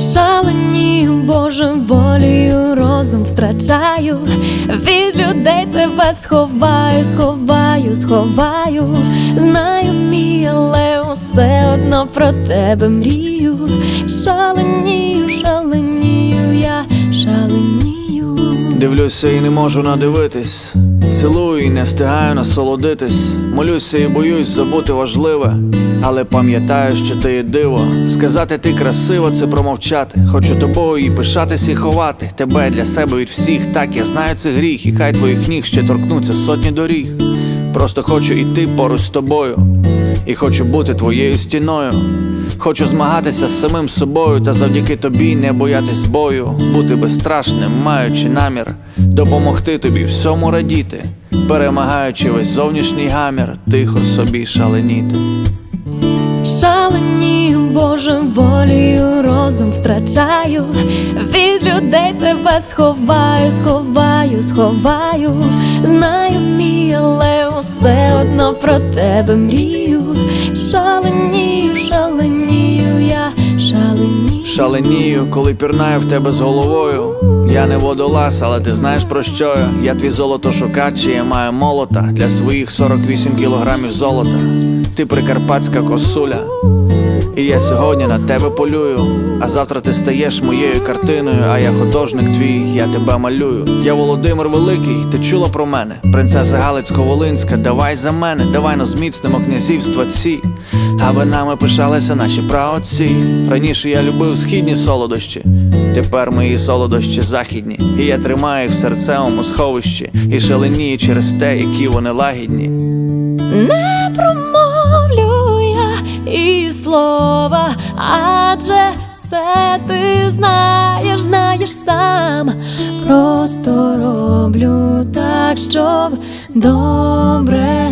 Шаленію Божим волею розум втрачаю, від людей тебе сховаю, сховаю, сховаю, знаю мій, але все одно про тебе мрію. Шаленію, шаленію, я шаленію. Дивлюся і не можу надивитись. Цілую і не встигаю насолодитись. Молюся і боюсь забути важливе. Але пам'ятаю, що ти є диво. Сказати ти красиво, це промовчати. Хочу тобою і пишатись і ховати. Тебе для себе від всіх. Так я знаю це гріх, і хай твоїх ніг ще торкнуться сотні доріг. Просто хочу йти поруч з тобою, і хочу бути твоєю стіною. Хочу змагатися з самим собою та завдяки тобі не боятись бою, бути безстрашним, маючи намір, допомогти тобі всьому радіти, перемагаючи весь зовнішній гамір, тихо собі шаленіти. Шаленію Божим волею розум втрачаю, від людей тебе сховаю, сховаю, сховаю, знаю про тебе мрію. Шаленію, шаленію, я шаленію. Шаленію, коли пірнаю в тебе з головою. Я не водолаз, але ти знаєш про що я. Я твій золото шукач, і я маю молота для своїх 48 кілограмів золота. Ти прикарпатська косуля. І я сьогодні на тебе полюю. А завтра ти стаєш моєю картиною, а я художник твій, я тебе малюю. Я Володимир Великий, ти чула про мене? Принцеса Галицько-Волинська, давай за мене, давай но зміцнимо князівства ці, аби нами пишалися наші праотці. Раніше я любив східні солодощі, тепер мої солодощі західні. І я тримаю їх в серцевому сховищі і шаленію через те, які вони лагідні. Не все ти знаєш, знаєш сам. Просто роблю так, щоб добре,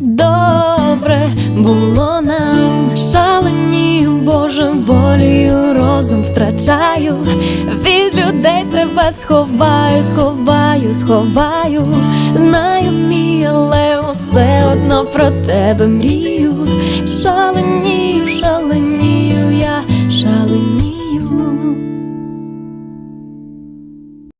добре було нам. Шаленію Божим волею розум втрачаю, від людей тебе сховаю, сховаю, сховаю, знаю мій, але все одно про тебе мрію. Шаленію.